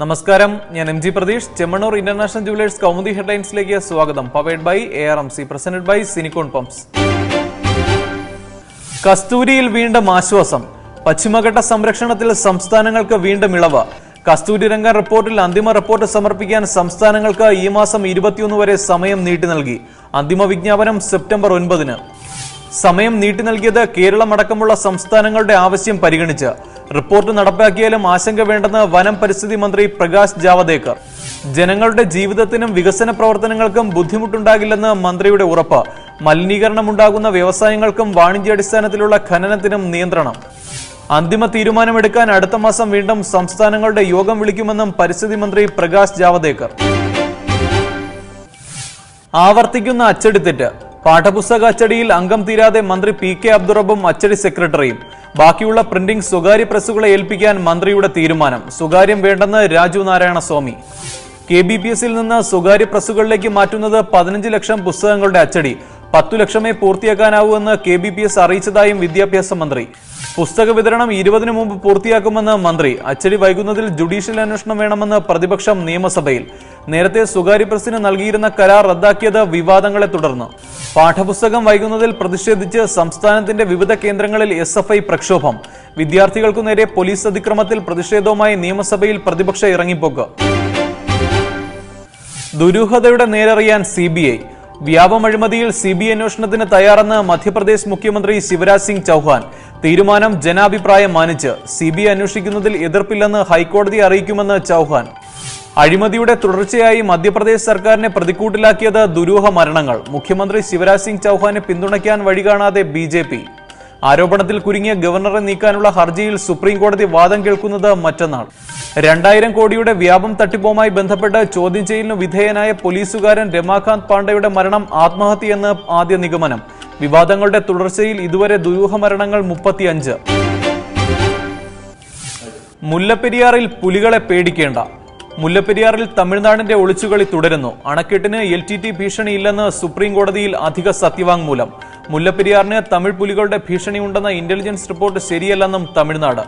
നമസ്കാരം. ഞാൻ M G Pratheesh. Chemmanur international jewellers Kaumudi ഹെഡ്ലൈൻസിലേക്ക് സ്വാഗതം. Powered by A R M C presented by സിനിക്കോൺ pumps. കസ്തൂരിയിൽ വീണ്ടും ആശ്വാസം. പശ്ചിമഘട്ട സംരക്ഷണത്തിൽ സംസ്ഥാനങ്ങൾക്ക് വീണ്ടും ഇളവ്. കസ്തൂരി രംഗ റിപ്പോർട്ടിൽ അന്തിമ റിപ്പോർട്ട് സമർപ്പിക്കാൻ സംസ്ഥാനങ്ങൾക്ക് ഈ മാസം ഇരുപത്തിയൊന്ന് വരെ സമയം നീട്ടി നൽകി. അന്തിമ വിജ്ഞാപനം സെപ്റ്റംബർ ഒൻപതിന്. സമയം നീട്ടി നൽകിയത് കേരളമടക്കമുള്ള സംസ്ഥാനങ്ങളുടെ ആവശ്യം പരിഗണിച്ച്. റിപ്പോർട്ട് നടപ്പാക്കിയാലും ആശങ്ക വേണ്ടെന്ന് വനം പരിസ്ഥിതി മന്ത്രി പ്രകാശ് ജാവദേക്കർ. ജനങ്ങളുടെ ജീവിതത്തിനും വികസന പ്രവർത്തനങ്ങൾക്കും ബുദ്ധിമുട്ടുണ്ടാകില്ലെന്ന് മന്ത്രിയുടെ ഉറപ്പ്. മലിനീകരണം ഉണ്ടാകുന്ന വ്യവസായങ്ങൾക്കും വാണിജ്യാടിസ്ഥാനത്തിലുള്ള ഖനനത്തിനും നിയന്ത്രണം. അന്തിമ തീരുമാനമെടുക്കാൻ അടുത്ത മാസം വീണ്ടും സംസ്ഥാനങ്ങളുടെ യോഗം വിളിക്കുമെന്നും പരിസ്ഥിതി മന്ത്രി പ്രകാശ് ജാവദേക്കർ. ആവർത്തിക്കുന്ന അച്ചടിത്തെറ്റ്. പാഠപുസ്തക അച്ചടിയിൽ അംഗം തീരാതെ മന്ത്രി പി കെ അബ്ദുറബും അച്ചടി സെക്രട്ടറിയും. ബാക്കിയുള്ള പ്രിന്റിംഗ് സ്വകാര്യ പ്രസ്സുകളെ ഏൽപ്പിക്കാൻ മന്ത്രിയുടെ തീരുമാനം. സ്വകാര്യം വേണ്ടെന്ന് Raju Narayana Swamy K B P എസിൽ നിന്ന് സ്വകാര്യ പ്രസ്സുകളിലേക്ക് മാറ്റുന്നത് പതിനഞ്ച് ലക്ഷം പുസ്തകങ്ങളുടെ അച്ചടി. പത്തു ലക്ഷമേ പൂർത്തിയാക്കാനാവൂ എന്ന് കെ ബി പി എസ് അറിയിച്ചതായും വിദ്യാഭ്യാസ മന്ത്രി. പുസ്തക വിതരണം ഇരുപതിനു മുമ്പ് പൂർത്തിയാക്കുമെന്ന് മന്ത്രി. അച്ചടി വൈകുന്നതിൽ ജുഡീഷ്യൽ അന്വേഷണം വേണമെന്ന് പ്രതിപക്ഷം നിയമസഭയിൽ. നേരത്തെ സ്വകാര്യ പ്രസിന് നൽകിയിരുന്ന കരാർ റദ്ദാക്കിയത് വിവാദങ്ങളെ തുടർന്ന്. പാഠപുസ്തകം വൈകുന്നതിൽ പ്രതിഷേധിച്ച് സംസ്ഥാനത്തിന്റെ വിവിധ കേന്ദ്രങ്ങളിൽ എസ് എഫ് ഐ പ്രക്ഷോഭം. വിദ്യാർത്ഥികൾക്കു നേരെ പോലീസ് അതിക്രമത്തിൽ പ്രതിഷേധവുമായി നിയമസഭയിൽ പ്രതിപക്ഷ ഇറങ്ങിപ്പോക്ക്. ദുരൂഹതയുടെ നേരറിയാൻ സി വ്യാപമഴിമതിയിൽ സി ബി അന്വേഷണത്തിന് തയ്യാറെന്ന് മധ്യപ്രദേശ് മുഖ്യമന്ത്രി ശിവരാജ് സിംഗ് ചൌഹാൻ. തീരുമാനം ജനാഭിപ്രായം മാനിച്ച് സി ബി അന്വേഷിക്കുന്നതിൽ എതിർപ്പില്ലെന്ന് ഹൈക്കോടതി അറിയിക്കുമെന്ന് ചൌഹാൻ. അഴിമതിയുടെ തുടർച്ചയായി മധ്യപ്രദേശ് സർക്കാരിനെ പ്രതിക്കൂട്ടിലാക്കിയത് ദുരൂഹ മരണങ്ങൾ. മുഖ്യമന്ത്രി ശിവരാജ് സിംഗ് ചൌഹാനെ പിന്തുണയ്ക്കാൻ വഴികാണാതെ ബി ജെ പി. ആരോപണത്തിൽ കുരുങ്ങിയ ഗവർണറെ നീക്കാനുള്ള ഹർജിയിൽ സുപ്രീം കോടതി വാദം കേൾക്കുന്നത് മറ്റന്നാൾ. രണ്ടായിരം കോടിയുടെ വ്യാപം തട്ടിപ്പുമായി ബന്ധപ്പെട്ട് ചോദ്യം ചെയ്യലിനു വിധേയനായ പോലീസുകാരൻ രമാകാന്ത് പാണ്ഡെയുടെ മരണം ആത്മഹത്യയെന്ന് ആദ്യ നിഗമനം. വിവാദങ്ങളുടെ തുടർച്ചയിൽ ഇതുവരെ ദുരൂഹ മരണങ്ങൾ മുപ്പത്തിയഞ്ച്. മുല്ലപ്പെരിയാറിൽ പുലികളെ പേടിക്കേണ്ട. മുല്ലപ്പെരിയാറിൽ തമിഴ്നാടിന്റെ ഒളിച്ചുകളി തുടരുന്നു. അണക്കെട്ടിന് എൽ ടി ടി ഭീഷണിയില്ലെന്ന് സുപ്രീം കോടതിയിൽ അധിക സത്യവാങ്മൂലം. മുല്ലപ്പെരിയാറിന് തമിഴ് പുലികളുടെ ഭീഷണിയുണ്ടെന്ന ഇന്റലിജൻസ് റിപ്പോർട്ട് ശരിയല്ലെന്നും തമിഴ്നാട്.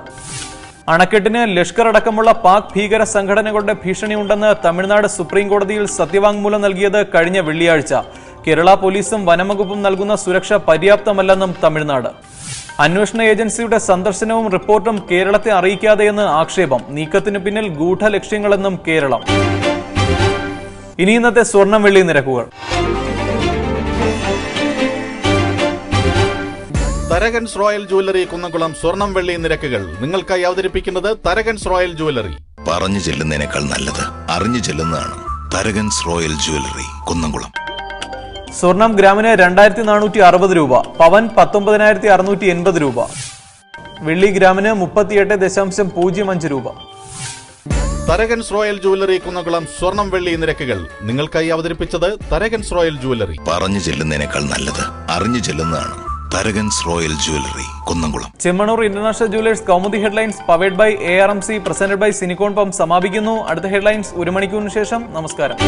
അണക്കെട്ടിന് ലഷ്കർ അടക്കമുള്ള പാക് ഭീകര സംഘടനകളുടെ ഭീഷണിയുണ്ടെന്ന് തമിഴ്നാട് സുപ്രീം കോടതിയിൽ സത്യവാങ്മൂലം നൽകിയത് കഴിഞ്ഞ വെള്ളിയാഴ്ച. കേരള പോലീസും വനംവകുപ്പും നൽകുന്ന സുരക്ഷ പര്യാപ്തമല്ലെന്നും തമിഴ്നാട്. അന്വേഷണ ഏജൻസിയുടെ സന്ദർശനവും റിപ്പോർട്ടും കേരളത്തെ അറിയിക്കാതെയെന്ന് ആക്ഷേപം. നീക്കത്തിനു പിന്നിൽ ഗൂഢലക്ഷ്യങ്ങളെന്നും കേരളം. ഇനി ഇന്നത്തെ സ്വർണം വെള്ളി നിരക്കുകൾ. തരകൻസ് റോയൽ ജുവല്ലറി കുന്നംകുളം സ്വർണം വെള്ളി നിരക്കുകൾ. നിങ്ങൾക്കായി അവതരിപ്പിക്കുന്നത് തരകൻസ് റോയൽ ജുവല്ലറി. പറഞ്ഞു ചെല്ലുന്നതിനേക്കാൾ നല്ലത് അറിഞ്ഞു ചെല്ലുന്നതാണ് തരകൻസ് റോയൽ ജുവലറി കുന്നംകുളം. സ്വർണം ഗ്രാമിന് രണ്ടായിരത്തി നാനൂറ്റി അറുപത് രൂപ പവൻ പത്തൊമ്പതിനായിരത്തി അറുന്നൂറ്റി എൺപത് രൂപ. വെള്ളി ഗ്രാമിന് മുപ്പത്തിയെട്ട് ദശാംശം പൂജ്യം അഞ്ച് രൂപ. തരകൻസ് റോയൽ ജുവല്ലറി കുന്നകുളം സ്വർണം വെള്ളി നിരക്കുകൾ. നിങ്ങൾക്കായി അവതരിപ്പിച്ചത് തരകൻസ് റോയൽ ജുവല്ലറി. പറഞ്ഞു ചെല്ലുന്നതിനേക്കാൾ നല്ലത് അറിഞ്ഞു ചെല്ലുന്നതാണ് Tharakans royal jewellery Kunnamkulam. Chemmanur international jewellers Kaumudi headlines powered by A R M C presented by സിനിക്കോൺ pump സമാപിക്കുന്നു. അടുത്ത ഹെഡ്ലൈൻസ് ഒരു മണിക്കൂറിന് ശേഷം. നമസ്കാരം.